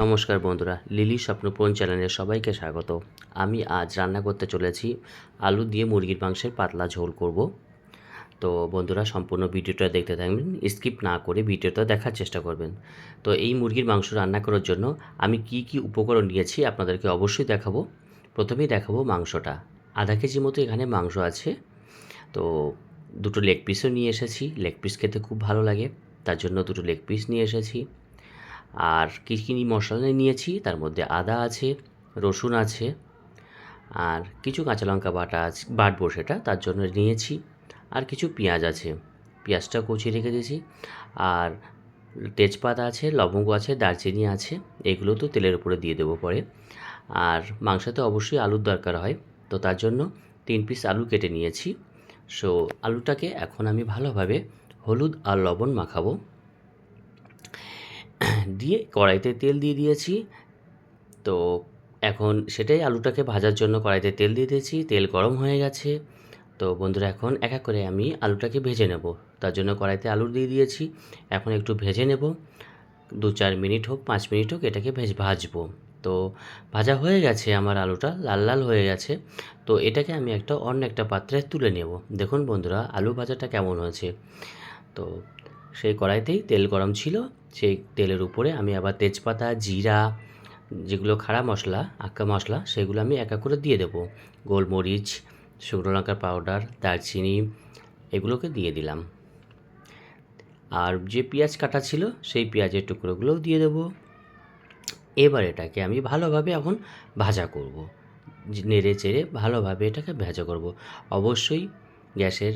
নমস্কার বন্ধুরা, লিলি স্বপ্নপূরণ চ্যানেলে সবাইকে স্বাগত। আমি আজ রান্না করতে চলেছি আলু দিয়ে মুরগির মাংসের পাতলা ঝোল করব। তো বন্ধুরা, সম্পূর্ণ ভিডিওটা দেখতে থাকবেন, স্কিপ না করে ভিডিওটা দেখার চেষ্টা করবেন। তো এই মুরগির মাংস রান্না করার জন্য আমি কি কি উপকরণ নিয়েছি আপনাদেরকে অবশ্যই দেখাবো। প্রথমেই দেখাবো মাংসটা। আধা কেজি মতো এখানে মাংস আছে। তো দুটো লেগ পিসও নিয়ে এসেছি। লেগ পিস খেতে খুব ভালো লাগে, তার জন্য দুটো লেগ পিস নিয়ে এসেছি। আর কী কী মশলা নিয়েছি? তার মধ্যে আদা আছে, রসুন আছে, আর কিছু কাঁচা লঙ্কা বাটা আছে, বাটবো সেটা, তার জন্য নিয়েছি। আর কিছু পেঁয়াজ আছে, পেঁয়াজটা কুচিয়ে রেখে দিয়েছি। আর তেজপাতা আছে, লবঙ্গ আছে, দারচিনি আছে, এগুলো তো তেলের উপরে দিয়ে দেবো পরে। আর মাংসতে অবশ্যই আলুর দরকার হয়, তো তার জন্য তিন পিস আলু কেটে নিয়েছি। সো, আলুটাকে এখন আমি ভালোভাবে হলুদ আর লবণ মাখাবো। দিয়ে কড়াইতে তেল দিয়ে দিয়েছি। তো এখন সেটাই আলুটাকে ভাজার জন্য কড়াইতে তেল দিয়ে দিয়েছি। তেল গরম হয়ে গেছে। তো বন্ধুরা, এখন এক এক করে আমি আলুটাকে ভেজে নেব। তার জন্য কড়াইতে আলু দিয়ে দিয়েছি। এখন একটু ভেজে নেব। দু চার মিনিট হোক, পাঁচ মিনিট হোক এটাকে ভেজ, ভাজবো। তো ভাজা হয়ে গেছে আমার আলুটা, লাল লাল হয়ে গেছে। তো এটাকে আমি একটা অন্য একটা পাত্রে তুলে নেব। দেখুন বন্ধুরা, আলু ভাজাটা কেমন হয়েছে। তো সেই কড়াইতেই তেল গরম ছিল। সেই তেলের উপরে আমি আবার তেজপাতা, জিরা, যেগুলো খাড়া মশলা আক্কা মশলা, সেগুলো আমি এক করে দিয়ে দেবো। গোলমরিচ, শুকনো লঙ্কার পাউডার দারচিনি, এগুলোকে দিয়ে দিলাম। আর যে পেঁয়াজ কাটা ছিল, সেই পেঁয়াজের টুকরোগুলোও দিয়ে দেবো। এবার এটাকে আমি ভালোভাবে এখন ভাজা করব। নেড়ে চেড়ে ভালোভাবে এটাকে ভাজা করব। অবশ্যই গ্যাসের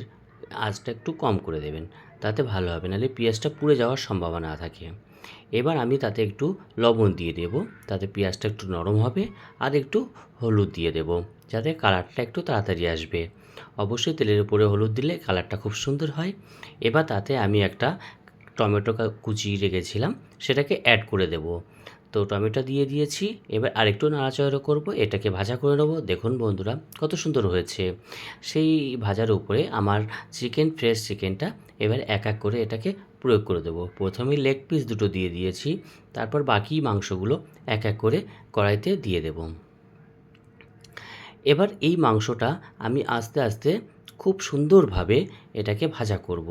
আঁচটা একটু কম করে দেবেন। তাতে ভালো হবে, নাহলে পেঁয়াজটা পুড়ে যাওয়ার সম্ভাবনা থাকে। এবার আমি তাতে একটু লবণ দিয়ে দেব, তাতে পেঁয়াজটা একটু নরম হবে আর একটু হলুদ দিয়ে দেব, যাতে কালারটা একটু তাড়াতাড়ি আসবে। অবশ্যই তেলের উপরে হলুদ দিলে কালারটা খুব সুন্দর হয়। এবার তাতে আমি একটা টমেটো কুচি রেখেছিলাম, সেটাকে অ্যাড করে দেব। তো টমেটো দিয়ে দিয়েছি। এবার আরেকটু নাড়াচাড়া করব, এটাকে ভাজা করে নেব। দেখুন বন্ধুরা, কত সুন্দর হয়েছে। সেই ভাজার উপরে আমার চিকেন, ফ্রেশ চিকেনটা এবার এক এক করে এটাকে প্রয়োগ করে দেবো। প্রথমে লেগ পিস দুটো দিয়ে দিয়েছি, তারপর বাকি মাংসগুলো এক এক করে কড়াইতে দিয়ে দেব। এবার এই মাংসটা আমি আস্তে আস্তে খুব সুন্দরভাবে এটাকে ভাজা করব।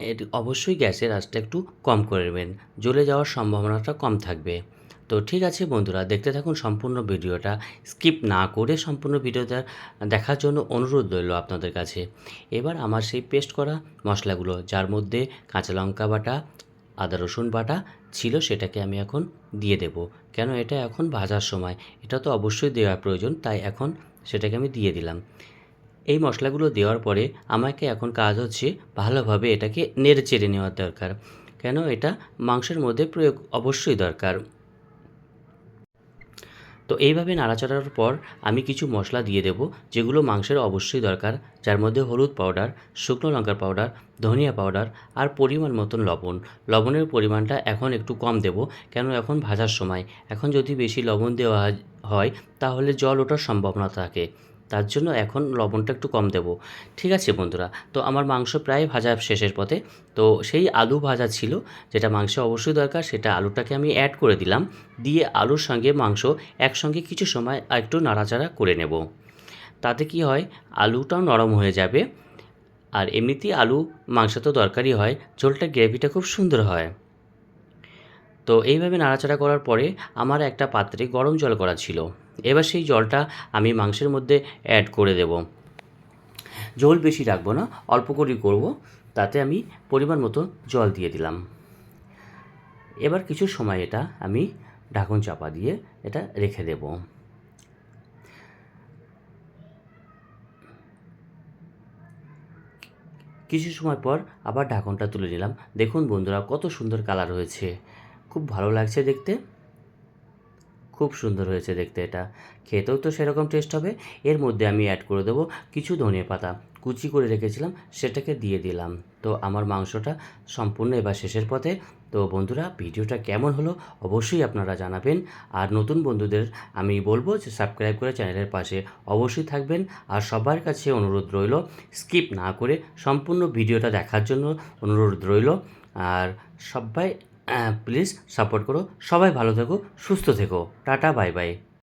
এর অবশ্যই গ্যাসের আঁচটা একটু কম করে নেবেন, জ্বলে যাওয়ার সম্ভাবনাটা কম থাকবে। তো ঠিক আছে বন্ধুরা, দেখতে থাকুন সম্পূর্ণ ভিডিওটা। স্কিপ না করে সম্পূর্ণ ভিডিওটা দেখার জন্য অনুরোধ রইল আপনাদের কাছে। এবার আমার সেই পেস্ট করা মশলাগুলো, যার মধ্যে কাঁচা লঙ্কা বাটা, আদা রসুন বাটা ছিল সেটাকে আমি এখন দিয়ে দেব। কেন এটা এখন ভাজার সময়? এটা তো অবশ্যই দেওয়া প্রয়োজন, তাই এখন সেটাকে আমি দিয়ে দিলাম। এই মশলাগুলো দেওয়ার পরে আমাকে এখন কাজ হচ্ছে ভালোভাবে এটাকে নেড়ে চেড়ে নেওয়ার দরকার। কেন? এটা মাংসের মধ্যে প্রয়োগ অবশ্যই দরকার। তো এইভাবে নাড়াচাড়ার পর আমি কিছু মশলা দিয়ে দেব, যেগুলো মাংসের অবশ্যই দরকার, যার মধ্যে হলুদ পাউডার, শুকনো লঙ্কার পাউডার, ধনিয়া পাউডার আর পরিমাণ মতন লবণ। লবণের পরিমাণটা এখন একটু কম দেব, কেন? এখন ভাজার সময়। এখন যদি বেশি লবণ দেওয়া হয়, তাহলে জল ওঠার সম্ভাবনা থাকে। তার জন্য এখন লবণটা একটু কম দেব। ঠিক আছে বন্ধুরা? তো আমার মাংস প্রায় ভাজা শেষের পথে। তো সেই আলু ভাজা ছিল, যেটা মাংস অবশ্যই দরকার, সেটা আলুটাকে আমি অ্যাড করে দিলাম। দিয়ে আলুর সঙ্গে মাংস একসঙ্গে কিছু সময় একটু নাড়াচাড়া করে নেব। তাতে কি হয়, আলুটাও নরম হয়ে যাবে। আর এমনিতেই আলু মাংস তো দরকারই হয়, ঝোলটা গ্রেভিটা খুব সুন্দর হয়। তো এইভাবে নাড়াচাড়া করার পরে আমার একটা পাত্রে গরম জল করা ছিল। এবার সেই জলটা আমি মাংসের মধ্যে অ্যাড করে দেব। জল বেশি রাখব না, অল্প করেই করব, তাতে আমি পরিমাণ মতো জল দিয়ে দিলাম। এবার কিছু সময় এটা আমি ঢাকন চাপা দিয়ে এটা রেখে দেব। কিছু সময় পর আবার ঢাকনটা তুলে নিলাম। দেখুন বন্ধুরা, কত সুন্দর কালার হয়েছে। খুব ভালো লাগছে দেখতে। খুব সুন্দর হয়েছে দেখতে এটা। খেতেও তো সেরকম টেস্ট হবে। এর মধ্যে আমি অ্যাড করে দেবো কিছু ধনিয়া পাতা। কুচি করে রেখেছিলাম, সেটাকে দিয়ে দিলাম। তো আমার মাংসটা সম্পূর্ণ এবার শেষের পথে। তো বন্ধুরা, ভিডিওটা কেমন হলো অবশ্যই আপনারা জানাবেন। আর নতুন বন্ধুদের আমি বলব যে সাবস্ক্রাইব করে চ্যানেলের পাশে অবশ্যই থাকবেন। আর সবার কাছে অনুরোধ রইল স্কিপ না করে সম্পূর্ণ ভিডিওটা দেখার জন্য অনুরোধ রইল। আর সবাই প্লিজ সাপোর্ট করো। সবাই ভালো থেকো সুস্থ থেকো। Tata bye bye